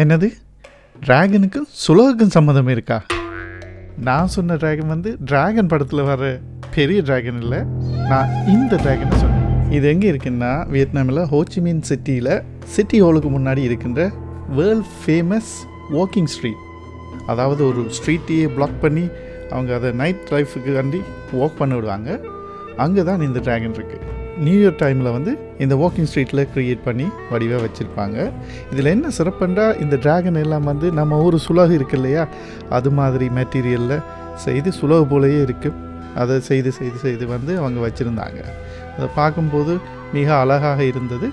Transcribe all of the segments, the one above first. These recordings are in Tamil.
என்னது? ட்ராகனுக்கும் சுலோகக்கும் சம்மந்தம் இருக்கா? நான் சொன்ன டிராகன் வந்து டிராகன் படத்தில் வர பெரிய ட்ராகன் இல்லை. நான் இந்த ட்ராகனை சொன்னேன். இது எங்கே இருக்குன்னா வியட்நாமில் ஹோச்சிமின் சிட்டியில் சிட்டி ஹாலுக்கு முன்னாடி இருக்கின்ற வேர்ல்ட் ஃபேமஸ் வாக்கிங் ஸ்ட்ரீட் அதாவது ஒரு ஸ்ட்ரீட்டையே பிளாக் பண்ணி அவங்க அதை நைட் லைஃபுக்கு காண்டி வாக் பண்ண விடுவாங்க. அங்கே தான் இந்த ட்ராகன் இருக்குது நியூ இயர் டைமில் வந்து இந்த வாக்கிங் ஸ்ட்ரீட்டில் க்ரியேட் பண்ணி வடிவாக வச்சுருப்பாங்க. இதில் என்ன சிறப்புன்றால் இந்த டிராகன் எல்லாம் வந்து நம்ம ஊர் சுலகு இருக்கு இல்லையா? அது மாதிரி மெட்டீரியலில் செய்து சுலகு போலேயே இருக்குது அதை செய்து செய்து செய்து வந்து அவங்க வச்சுருந்தாங்க. அதை பார்க்கும்போது மிக அழகாக இருந்தது.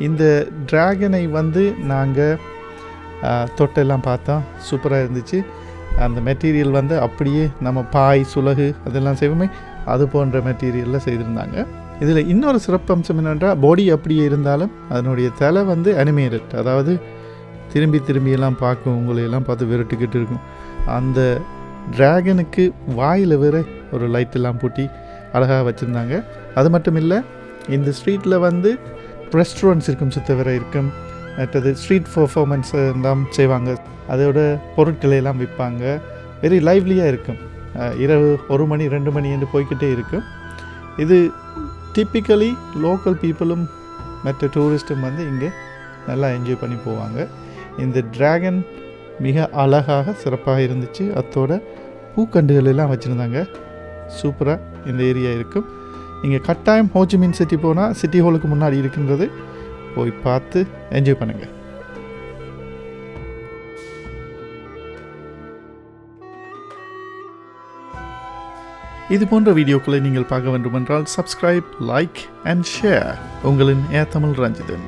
இந்த ட்ராகனை வந்து நாங்கள் தொட்டெல்லாம் பார்த்தோம் சூப்பராக இருந்துச்சு. அந்த மெட்டீரியல் வந்து அப்படியே நம்ம பாய் சுலகு அதெல்லாம் செய்வோமே அது போன்ற மெட்டீரியலில் செய்திருந்தாங்க. இதில் இன்னொரு சிறப்பம்சம் என்னென்றால் பாடி அப்படியே இருந்தாலும் அதனுடைய தலை வந்து அனிமேட்டட் அதாவது திரும்பி திரும்பியெல்லாம் பார்க்கும் உங்களையெல்லாம் பார்த்து விரட்டுக்கிட்டு இருக்கும். அந்த டிராகனுக்கு வாயில் வேற ஒரு லைட்டெல்லாம் பூட்டி அழகாக வச்சுருந்தாங்க. அது மட்டும் இல்லை இந்த ஸ்ட்ரீட்டில் வந்து ரெஸ்டாரண்ட்ஸ் இருக்கும் சுத்தவரை இருக்கும். மற்றது ஸ்ட்ரீட் பர்ஃபார்மன்ஸ் எல்லாம் செய்வாங்க. அதோட பொருட்களை எல்லாம் விற்பாங்க. வெரி லைவ்லியாக இருக்கும். இரவு ஒரு மணி ரெண்டு மணி என்று போய்க்கிட்டே இருக்கும். இது டிப்பிக்கலி லோக்கல் பீப்புளும் மற்ற டூரிஸ்ட்டும் வந்து இங்கே நல்லா என்ஜாய் பண்ணி போவாங்க. இந்த ட்ராகன் மிக அழகாக சிறப்பாக இருந்துச்சு. அத்தோட பூக்கண்டுகள் எல்லாம் வச்சுருந்தாங்க. சூப்பராக இந்த ஏரியா இருக்கும். நீங்கள் கட்டாயம் ஹோச்சிமின் சிட்டி போனால் சிட்டி ஹாலுக்கு முன்னாடி இருக்கின்றது போய் பார்த்து என்ஜாய் பண்ணுங்கள் இது போன்ற வீடியோக்களை நீங்கள் பார்க்க வேண்டுமென்றால் சப்ஸ்கிரைப் லைக் அண்ட் ஷேர் உங்களின் ஏ தமிழ் ரஞ்சிதன்.